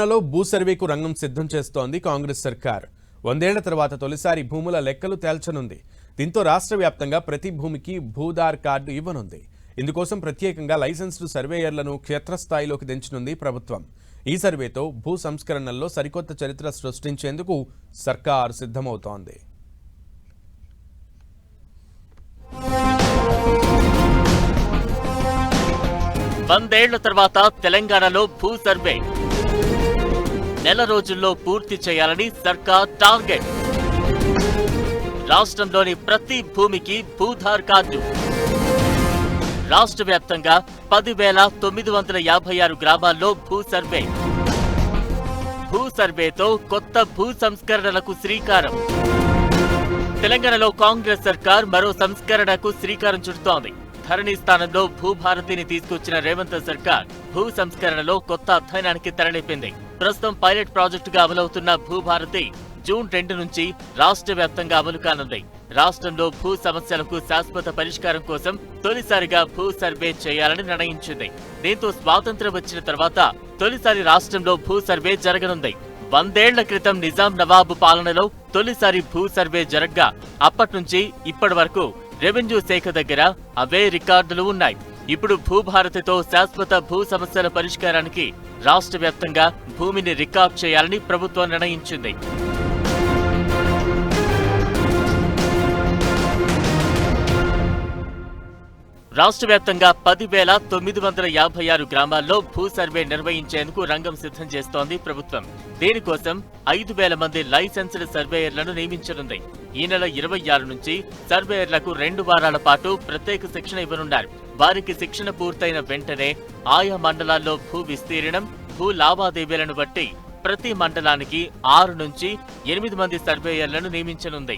తెలంగాణలో భూ సర్వేకు రంగం సిద్ధం చేస్తోంది కాంగ్రెస్ సర్కార్. వందేళ్ళ తర్వాత తొలిసారి భూముల లెక్కలు తేల్చనుంది. దీంతో రాష్ట్ర వ్యాప్తంగా ప్రతి భూమికి భూదార్ కార్డు ఇవ్వనుంది. ఇందుకోసం ప్రత్యేకంగా లైసెన్స్డ్ సర్వేయర్లను క్షేత్రస్థాయిలోకి దించనుంది ప్రభుత్వం. ఈ సర్వేతో భూ సంస్కరణల్లో సరికొత్త చరిత్ర సృష్టించేందుకు సర్కార్ సిద్ధమవుతోంది. వందేళ్ళ తర్వాత తెలంగాణలో భూ సర్వే నెల రోజుల్లో పూర్తి చేయాలని సర్కార్ టార్గెట్. రాష్ట్రంలోని ప్రతి భూమికి భూధార్ కార్డు. రాష్ట్ర వ్యాప్తంగా పదివేల తొమ్మిది వందల యాభై ఆరు గ్రామాల్లో భూ సర్వే. భూ సర్వేతో కొత్త భూ సంస్కరణలకు శ్రీకారం. తెలంగాణలో కాంగ్రెస్ సర్కార్ మరో సంస్కరణకు శ్రీకారం చుడుతోంది. ధరణి స్థానంలో భూభారతిని తీసుకొచ్చిన రేవంత్ సర్కార్ భూ సంస్కరణలో కొత్త అధ్యయనానికి తెరలేపింది. ప్రస్తుతం పైలట్ ప్రాజెక్టుగా అమలవుతున్న భూభారతి జూన్ రెండు నుంచి రాష్ట్ర వ్యాప్తంగా అమలు కానుంది. రాష్ట్రంలో భూ సమస్యలకు శాశ్వత పరిష్కారం కోసం తొలిసారిగా భూ సర్వే చేయాలని నిర్ణయించింది. దీంతో స్వాతంత్ర్యం వచ్చిన తర్వాత తొలిసారి రాష్ట్రంలో భూ సర్వే జరగనుంది. వందేళ్ళ క్రితం నిజాం నవాబు పాలనలో తొలిసారి భూ సర్వే జరగ్గా అప్పటి నుంచి ఇప్పటి వరకు రెవెన్యూ శాఖ దగ్గర అవే రికార్డులు ఉన్నాయి. ఇప్పుడు భూభారతితో శాశ్వత భూ సమస్యల పరిష్కారానికి రాష్ట్ర వ్యాప్తంగా భూమిని రికార్డ్ చేయాలని ప్రభుత్వం నిర్ణయించింది. రాష్ట్ర వ్యాప్తంగా పదివేల తొమ్మిది వందల యాభై ఆరు గ్రామాల్లో భూ సర్వే నిర్వహించేందుకు రంగం సిద్ధం చేస్తోంది ప్రభుత్వం. దీనికోసం ఐదు వేల మంది లైసెన్స్డ్ సర్వేయర్లను నియమించనుంది. ఈ నెల ఇరవై ఆరు నుంచి సర్వేయర్లకు రెండు వారాల పాటు ప్రత్యేక శిక్షణ ఇవ్వనున్నారు. వారికి శిక్షణ పూర్తయిన వెంటనే ఆయా మండలాల్లో భూ విస్తీర్ణం భూ లావాదేవీలను బట్టి ప్రతి మండలానికి ఆరు నుంచి ఎనిమిది మంది సర్వేయర్లను నియమించనుంది.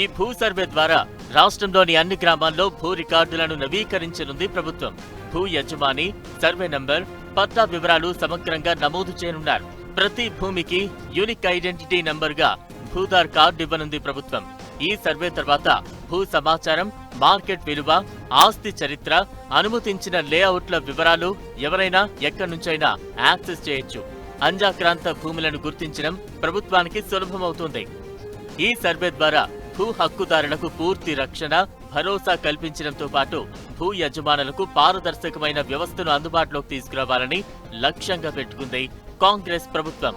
ఈ భూ సర్వే ద్వారా రాష్ట్రంలోని అన్ని గ్రామాల్లో భూ రికార్డులను నవీకరించనుంది ప్రభుత్వం. భూ యజమాని సర్వే నంబర్ పట్టా వివరాలు సమగ్రంగా నమోదు చేయనున్నారు. ప్రతి భూమికి యూనిక్ ఐడెంటిటీ నంబర్గా భూదార్ కార్డు ఇవ్వనుంది ప్రభుత్వం. ఈ సర్వే తర్వాత భూ సమాచారం మార్కెట్ విలువ ఆస్తి చరిత్ర అనుమతించిన లేఅవుట్ల వివరాలు ఎవరైనా ఎక్కడి నుంచైనా యాక్సెస్ చేయొచ్చు. అంజాక్రాంత భూములను గుర్తించడం ప్రభుత్వానికి సులభమవుతుంది. ఈ సర్వే ద్వారా భూ హక్కుదారులకు పూర్తి రక్షణ భరోసా కల్పించడంతో పాటు భూ యజమానులకు పారదర్శకమైన వ్యవస్థను అందుబాటులోకి తీసుకురావాలని లక్ష్యంగా పెట్టుకుంది కాంగ్రెస్ ప్రభుత్వం.